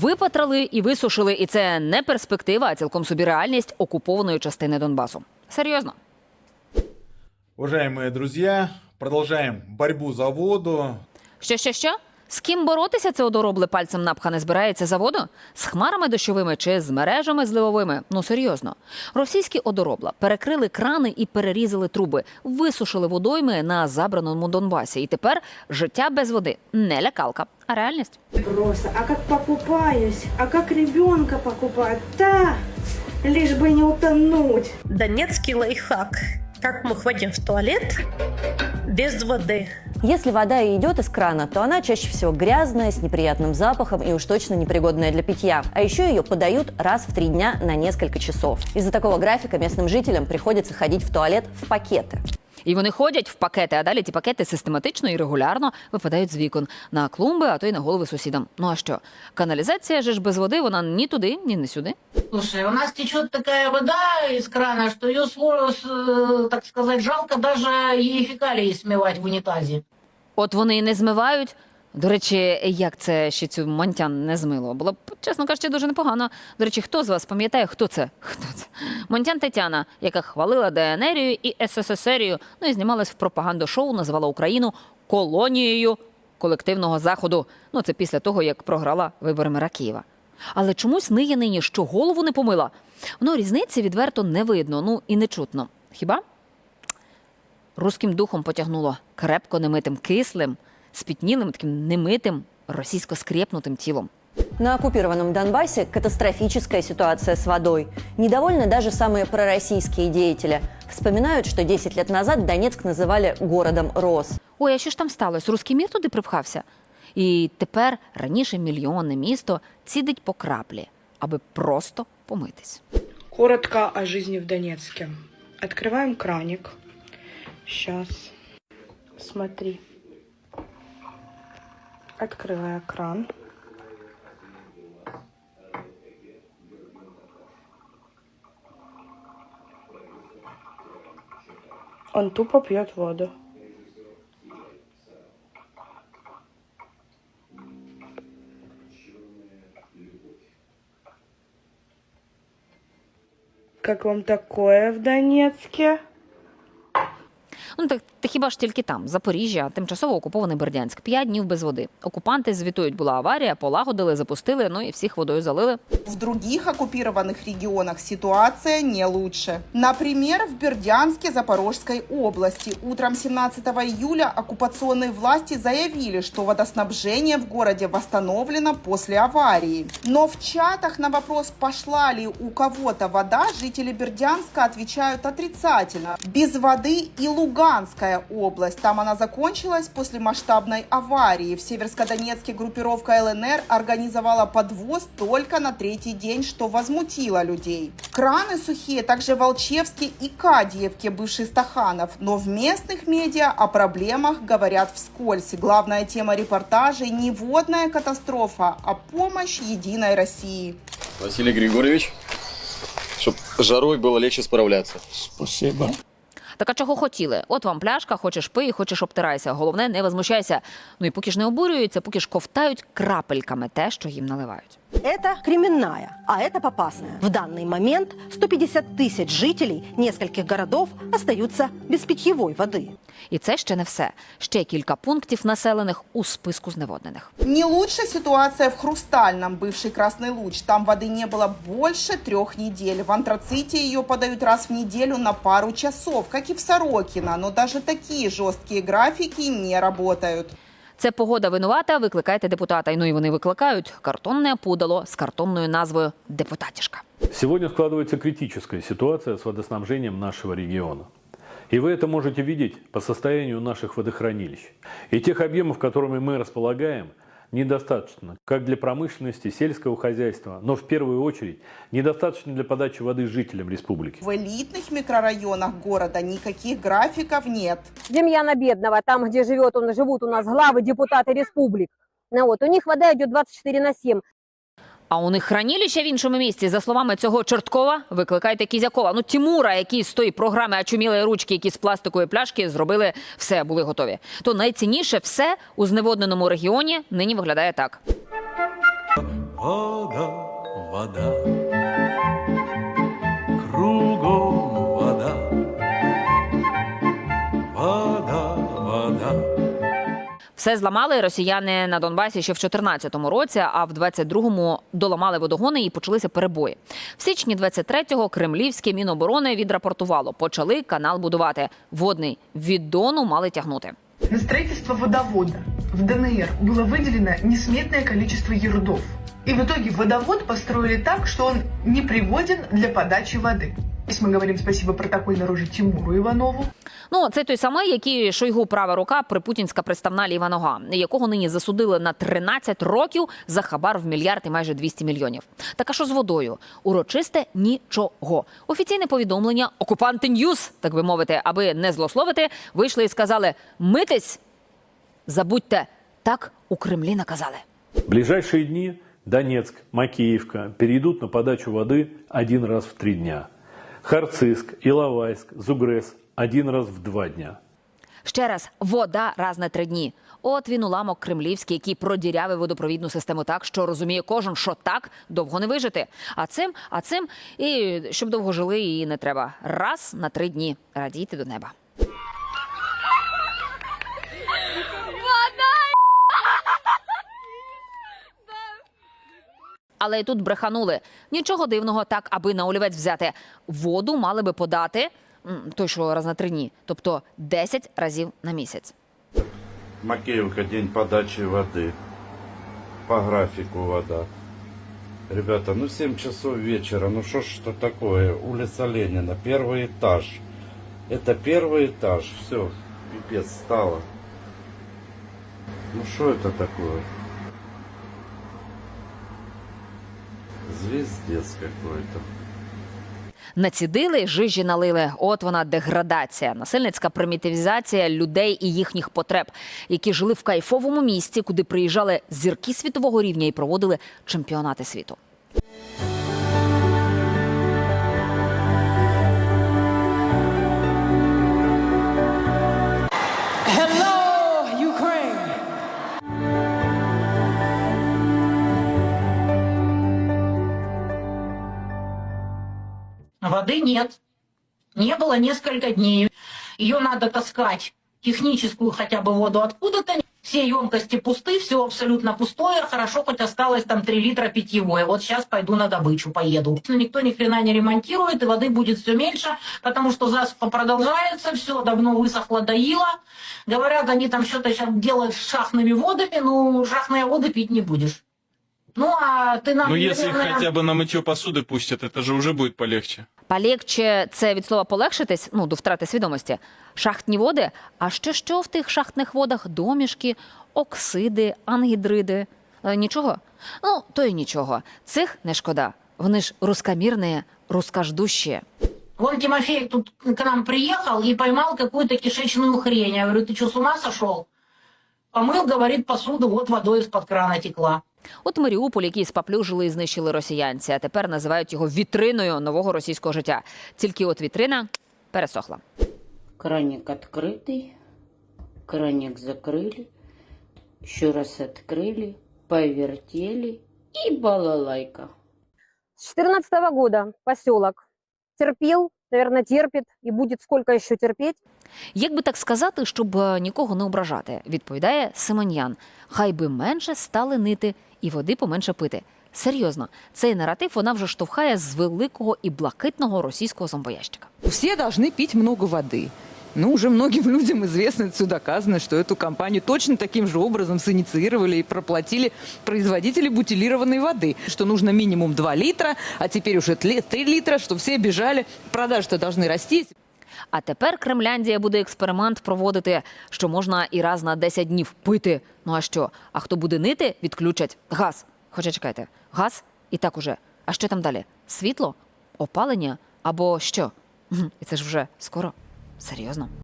Випатрали і висушили, і це не перспектива, а цілком собі реальність окупованої частини Донбасу. Серйозно. Уважаемые друзья, продолжаем борьбу за воду. Що, що, що? З ким боротися це одоробли пальцем напхане збирається за воду? З хмарами дощовими чи з мережами зливовими? Ну серйозно. Російські одоробла перекрили крани і перерізали труби, висушили водойми на забраному Донбасі. І тепер життя без води не лякалка, а реальність. Просто, а как покупаюсь, а как ребенка покупают, да, лишь бы не утонуть. Донецкий лайфхак. Как мы ходим в туалет без воды? Если вода и идет из крана, то она чаще всего грязная, с неприятным запахом и уж точно непригодная для питья. А еще ее подают раз в три дня на несколько часов. Из-за такого графика местным жителям приходится ходить в туалет в пакеты. І вони ходять в пакети, а далі ті пакети систематично і регулярно випадають з вікон на клумби, а то й на голови сусідам. Ну а що? Каналізація же ж без води, вона ні туди, ні не сюди. Слушай, у нас течет такая вода из крана, что ее, так сказать, жалко даже ей фекалии смывать в унитазе. От вони і не змивають. До речі, як це ще цю Монтян не змило? Було б, чесно кажучи, дуже непогано. До речі, хто з вас пам'ятає, хто це? Хто це? Монтян Тетяна, яка хвалила ДНРію і СССРію, ну і знімалась в пропагандошоу, називала Україну колонією колективного заходу. Ну, це після того, як програла вибори мера Києва. Але чомусь ниє нині, що голову не помила. Ну, різниці відверто не видно, ну і не чутно. Хіба? Руським духом потягнуло крепко немитим кислим, спітнілим таким немитим, російсько скрепнутим тілом. На оккупированном Донбассе катастрофическая ситуация с водой. Недовольны даже самые пророссийские деятели. Вспоминают, что 10 лет назад Донецк называли городом роз. Ой, а що ж там сталося? Руський мір туди припхався. І тепер раніше мільйонне місто цідить по краплі, аби просто помитись. Коротко о жизни в Донецке. Открываем краник. Сейчас. Смотри. Открыла я кран. Он тупо пьет воду. Как вам такое в Донецке? Ну так та хіба ж тільки там, Запоріжжя, тимчасово окупований Бердянськ. П'ять днів без води. Окупанти звітують, була аварія, полагодили, запустили, ну і всіх водою залили. В других оккупированных регионах ситуация не лучше. Например, в Бердянске Запорожской области утром 17 июля оккупационные власти заявили, что водоснабжение в городе восстановлено после аварии. Но в чатах на вопрос, пошла ли у кого-то вода, жители Бердянска отвечают отрицательно. Без воды и Луганская область. Там она закончилась после масштабной аварии. В Северскодонецке группировка ЛНР организовала подвоз только на третий день, что возмутило людей. Краны сухие также в Алчевске и Кадиевке, бывший Стаханов. Но в местных медиа о проблемах говорят вскользь. Главная тема репортажей не водная катастрофа, а помощь Единой России. Василий Григорьевич, чтобы жарой было легче справляться. Спасибо. Так а чого хотіли? От вам пляшка, хочеш пий, хочеш обтирайся. Головне, не возмущайся. Ну і поки ж не обурюються, поки ж ковтають крапельками те, що їм наливають. Это кременная, а это попасная. В данный момент 150 тысяч жителей нескольких городов остаются без питьевой воды. І це ще не все. Ще кілька пунктів населених у списку зневоднених. Не лучше ситуация в Хрустальном, бывший Красный Луч. Там воды не было больше трех недель. В Антраците ее подают раз в неделю на пару часов, как и в Сорокино. Но даже такие жесткие графики не работают. Це погода винувата, викликайте депутата. Ну і вони викликають картонне пудало з картонною назвою Депутатішка. Сегодня складывается критическая ситуация с водоснабжением нашего региона. И вы это можете видеть по состоянию наших водохранилищ. И тех объемов, которыми мы располагаем, недостаточно как для промышленности, сельского хозяйства, но в первую очередь недостаточно для подачи воды жителям республики. В элитных микрорайонах города никаких графиков нет. Демьяна Бедного, там, где живет он, живут у нас главы, депутаты республик. Ну, вот, у них вода идет 24 на 7. А у них хранилище в іншому місці, за словами цього Чорткова, викликайте Кізякова. Ну, Тімура, які з тої програми очуміли ручки, які з пластикової пляшки зробили все, були готові. То найцінніше все у зневодненому регіоні нині виглядає так. Вода, вода, кругом Все зламали росіяни на Донбасі ще в 2014 році, а в 22-му доламали водогони і почалися перебої. В січні 23-го кремлівське міноборони відрапортувало. Почали канал будувати. Водний від Дону мали тягнути. На строительство водовода в ДНР было выделено несметное количество ердов. И в итоге водовод построили так, что он не пригоден для подачи воды. Здесь мы говорим спасибо протокольной роже Тимуру Иванову. Ну, це той самий, який Шойгу права рука припутінська представна ліва нога, якого нині засудили на 13 років за хабар в мільярд і майже 200 мільйонів. Так а що з водою? Урочисте нічого. Офіційне повідомлення окупанти Ньюс, так би мовити, аби не злословити, вийшли і сказали: митись, забудьте, так у Кремлі наказали. В ближайшие дни Донецк, Макеевка перейдут на подачу воды один раз в три дня. Харциск, Іловайськ, Зугрес один раз в два дня. Ще раз, вода раз на три дні. От він уламок кремлівський, який продірявив водопровідну систему так, що розуміє кожен, що так довго не вижити. А цим, а цим, і щоб довго жили, її не треба. Раз на три дні радійте до неба. Але й тут бреханули. Нічого дивного, так, аби на олівець взяти. Воду мали би подати м, той, що раз на три дні, тобто 10 разів на місяць. Макеевка, день подачи воды. По графику вода. Ребята, ну 7 часов вечера, ну что ж это такое? Улица Ленина, первый этаж. Это первый этаж, все, пипец стало. Ну что это такое? Звездец какой-то. Націдили, жижі налили. От вона деградація, насильницька примітивізація людей і їхніх потреб, які жили в кайфовому місці, куди приїжджали зірки світового рівня і проводили чемпіонати світу. Воды нет. Не было несколько дней. Ее надо таскать, техническую хотя бы воду откуда-то. Все емкости пусты, все абсолютно пустое. Хорошо, хоть осталось там 3 литра питьевой. Вот сейчас пойду на добычу, поеду. Никто ни хрена не ремонтирует, и воды будет все меньше, потому что засуха продолжается, все давно высохло, доило. Говорят, они там что-то сейчас делают с шахтными водами, ну, шахтные воды пить не будешь. Ну, а ты нам, Ну, если наверное, хотя бы на мытье посуды пустят, это же уже будет полегче. Полегче це від слова полегшитись, ну до втрати свідомості. Шахтні води. А що що в тих шахтних водах? Домішки, оксиди, ангідриди. Е, нічого? Ну, то й нічого. Цих не шкода. Вони ж рускомірні, рускождущі. Вон Тимофей тут к нам приехал и поймал какую-то кишечную хрень. Я говорю, ты что, с ума сошел? Помыл, говорит, посуду, вот водой из-под крана текла. От Маріуполь, який спаплюжили і знищили росіянці, а тепер називають його вітриною нового російського життя. Тільки от вітрина пересохла. Краник открытый, краник закрыли, еще раз открыли, повертели и балалайка. С 2014 года поселок терпел, наверное, терпит и будет сколько еще терпеть. Як би так сказати, щоб е, нікого не ображати, відповідає Симоньян. Хай би менше стали нити і води поменше пити. Серйозно, цей наратив вона вже штовхає з великого і блакитного російського зомбоящика. Все должны пить много воды. Ну, уже многим людям известно, это все доказано, что эту компанию точно таким же образом синициировали и проплатили производители бутилированной воды. Что нужно минимум 2 литра, а теперь уже 3 литра, что все бежали. Продажи-то должны расти. А тепер Кремляндія буде експеримент проводити, що можна і раз на 10 днів пити. Ну а що? А хто буде нити, відключать газ. Хоча чекайте, газ і так уже. А що там далі? Світло? Опалення? Або що? І це ж вже скоро. Серйозно.